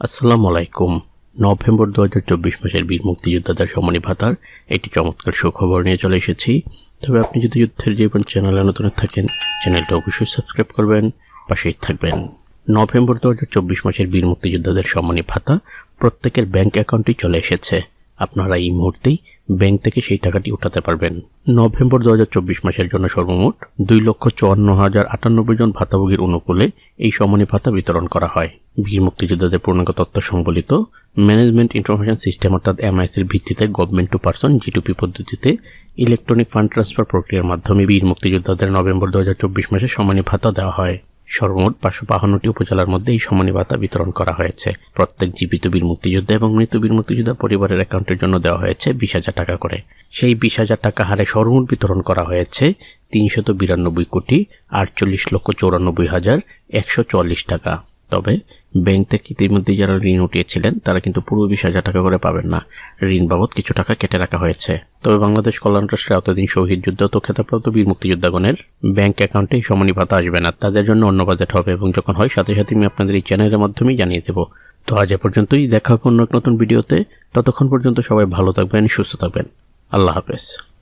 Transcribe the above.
আসসালামু আলাইকুম নভেম্বর দু হাজার চব্বিশ মাসের বীর মুক্তিযোদ্ধাদের সম্মানী ভাতার একটি চমৎকার সুখবর নিয়ে চলে এসেছি। তবে আপনি যদি যুদ্ধের জীবন চ্যানেলে নতুন থাকেন, চ্যানেলটা অবশ্যই সাবস্ক্রাইব করবেন, পাশেই থাকবেন। নভেম্বর দু হাজার চব্বিশ মাসের বীর মুক্তিযোদ্ধাদের সম্মানী ভাতা প্রত্যেকের ব্যাংক অ্যাকাউন্টেই চলে এসেছে। আপনারা এই মুহূর্তেই ব্যাংক থেকে সেই টাকাটি উঠাতে পারবেন। নভেম্বর দু হাজার চব্বিশ মাসের জন্য সর্বমোট দুই লক্ষ চুয়ান্ন হাজার আটানব্বই জন ভাতাভোগীর অনুকূলে এই সম্মানী ভাতা বিতরণ করা হয়। বীর মুক্তিযোদ্ধাদের পূর্ণাঙ্গ তথ্য সংবলিত ম্যানেজমেন্ট ইনফরমেশন সিস্টেম অর্থাৎ এমআইসির ভিত্তিতে গভর্নমেন্ট টু পার্সন জিটুপি পদ্ধতিতে ইলেকট্রনিক ফান্ড ট্রান্সফার প্রক্রিয়ার মাধ্যমে বীর মুক্তিযোদ্ধাদের নভেম্বর দু হাজার চব্বিশ মাসে সম্মানী ভাতা দেওয়া হয়। সর্বমোট পাঁচশো বাহান্নটি উপজেলার মধ্যে এই সম্মানী ভাতা বিতরণ করা হয়েছে। প্রত্যেক জীবিত বীর মুক্তিযোদ্ধা এবং মৃত বীর মুক্তিযোদ্ধা পরিবারের অ্যাকাউন্টের জন্য দেওয়া হয়েছে বিশ হাজার টাকা করে। সেই বিশ হাজার টাকা হারে সর্বমোট বিতরণ করা হয়েছে তিনশত বিরানব্বই কোটি আটচল্লিশ লক্ষ চৌরানব্বই হাজার একশো চল্লিশ টাকা। তবে ব্যাংক থেকে ইতিমধ্যে যারা ঋণ উঠিয়েছিলেন, তারা কিন্তু পুরো বিশ হাজার টাকা করে পাবেন না। ঋণ বাবদ কিছু টাকা কেটে রাখা হয়েছে। তবে বাংলাদেশ কল্যাণ ট্রাস্টের এতদিন শহীদ যুদ্ধ তো খেতাপ্রাপ্ত বীর মুক্তিযোদ্ধাগণের ব্যাংক অ্যাকাউন্টে এই সম্মানী ভাতা আসবে না। তাদের জন্য অন্য বাজেট হবে এবং যখন হয়, সাথে সাথে আমি আপনাদের এই চ্যানেলের মাধ্যমেই জানিয়ে দেবো। তো আজ এ পর্যন্তই। দেখা হবে অন্য এক নতুন ভিডিওতে। ততক্ষণ পর্যন্ত সবাই ভালো থাকবেন, সুস্থ থাকবেন। আল্লাহ হাফেজ।